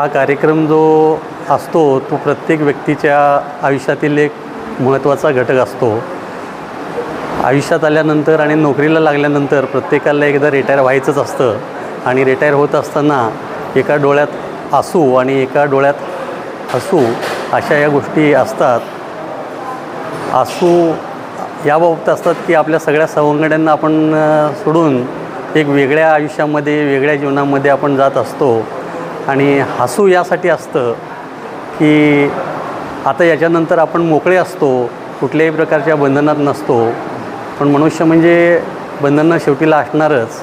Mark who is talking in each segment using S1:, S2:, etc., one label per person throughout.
S1: हा कार्यक्रम जो असतो तो प्रत्येक व्यक्तीच्या आयुष्यातील एक महत्त्वाचा घटक असतो. आयुष्यात आल्यानंतर आणि नोकरीला लागल्यानंतर प्रत्येकाला एकदा रिटायर व्हायचंच असतं. आणि रिटायर होत असताना एका डोळ्यात आसू आणि एका डोळ्यात हसू अशा या गोष्टी असतात. आसू याबाबत असतात की आपल्या सगळ्या सवंगड्यांना आपण सोडून एक वेगळ्या आयुष्यामध्ये वेगळ्या जीवनामध्ये आपण जात असतो. आणि हसू यासाठी असतं की आता याच्यानंतर आपण मोकळे असतो कुठल्याही प्रकारच्या बंधनात नसतो. पण मनुष्य म्हणजे बंधनं शेवटीला असणारच.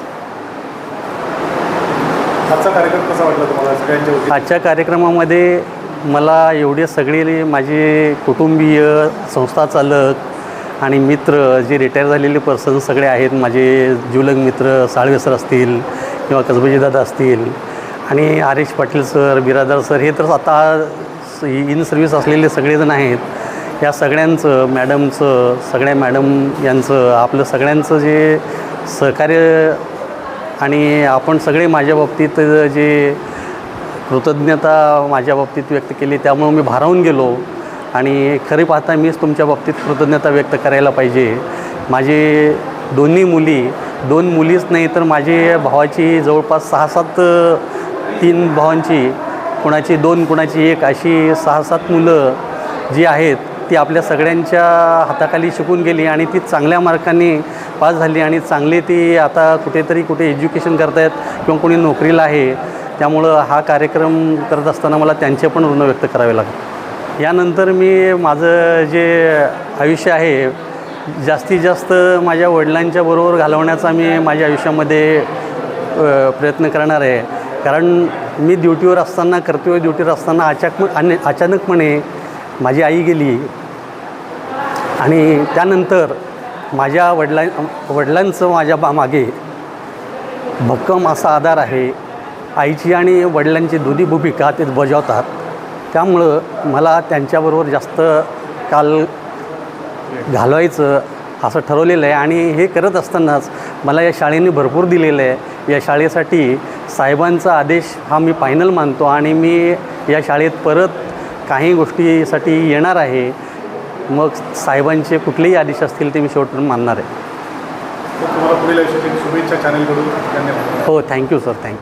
S2: आजचा कार्यक्रम कसा वाटला तुम्हाला? सगळ्यांच्या?
S1: आजच्या कार्यक्रमामध्ये मला एवढे सगळे माझे कुटुंबीय संस्था चालक आणि मित्र जे रिटायर झालेले पर्सन सगळे आहेत माझे जुलग मित्र साळवे सर असतील किंवा कसबजी दादा असतील आणि R H Patil sir Biradar sir हे तर आता स- इन सर्व्हिस असलेले सगळेजण आहेत. या सगळ्यांचं मॅडमचं सगळ्या मॅडम यांचं आपलं सगळ्यांचं जे सहकार्य आणि आपण सगळे माझ्या बाबतीत जे कृतज्ञता माझ्या बाबतीत व्यक्त केली त्यामुळं मी भारावून गेलो. आणि खरी पाहता मीच तुमच्या बाबतीत कृतज्ञता व्यक्त करायला पाहिजे. माझे दोन्ही मुली दोन मुलीच नाही तर माझे भावाची जवळपास सहा सात तीन भावांची कुणाची दोन कुणाची एक अशी सहा सात मुलं जी आहेत ती आपल्या सगळ्यांच्या हाताखाली शिकून गेली आणि ती चांगल्या मार्कांनी पास झाली आणि चांगली ती आता कुठेतरी कुठे एज्युकेशन करतायत किंवा कोणी नोकरीला आहे त्यामुळं हा कार्यक्रम करत असताना मला त्यांचे पण ऋण व्यक्त करावे लागले. यानंतर मी माझं जे आयुष्य आहे जास्तीत जास्त माझ्या वडिलांच्या बरोबर घालवण्याचा मी माझ्या आयुष्यामध्ये प्रयत्न करणार आहे. कारण मी ड्युटीवर असताना कर्तव्य ड्युटीवर असताना अचाक आणि अचानकपणे माझी आई गेली. आणि त्यानंतर माझ्या वडिला वडिलांचं माझ्या बा मागे भक्कम असा आधार आहे. आईची आणि वडिलांची दोन्ही भूमिका ते बजावतात. त्यामुळं मला त्यांच्याबरोबर जास्त काल घालवायचं असं ठरवलेलं आहे. आणि हे करत असतानाच मला या शाळेने भरपूर दिलेलं आहे. या शाळेसाठी साहेबांचा आदेश हा मी फायनल मानतो आणि मी या शाळेत परत काही गोष्टीसाठी येणार आहे. मग साहेबांचे कुठलेही आदेश असतील ते मी शेवटपर्यंत मानणार आहे.
S2: तुम्हाला पुढील शुभेच्छा चॅनलकडून धन्यवाद.
S1: हो थँक्यू सर थँक्यू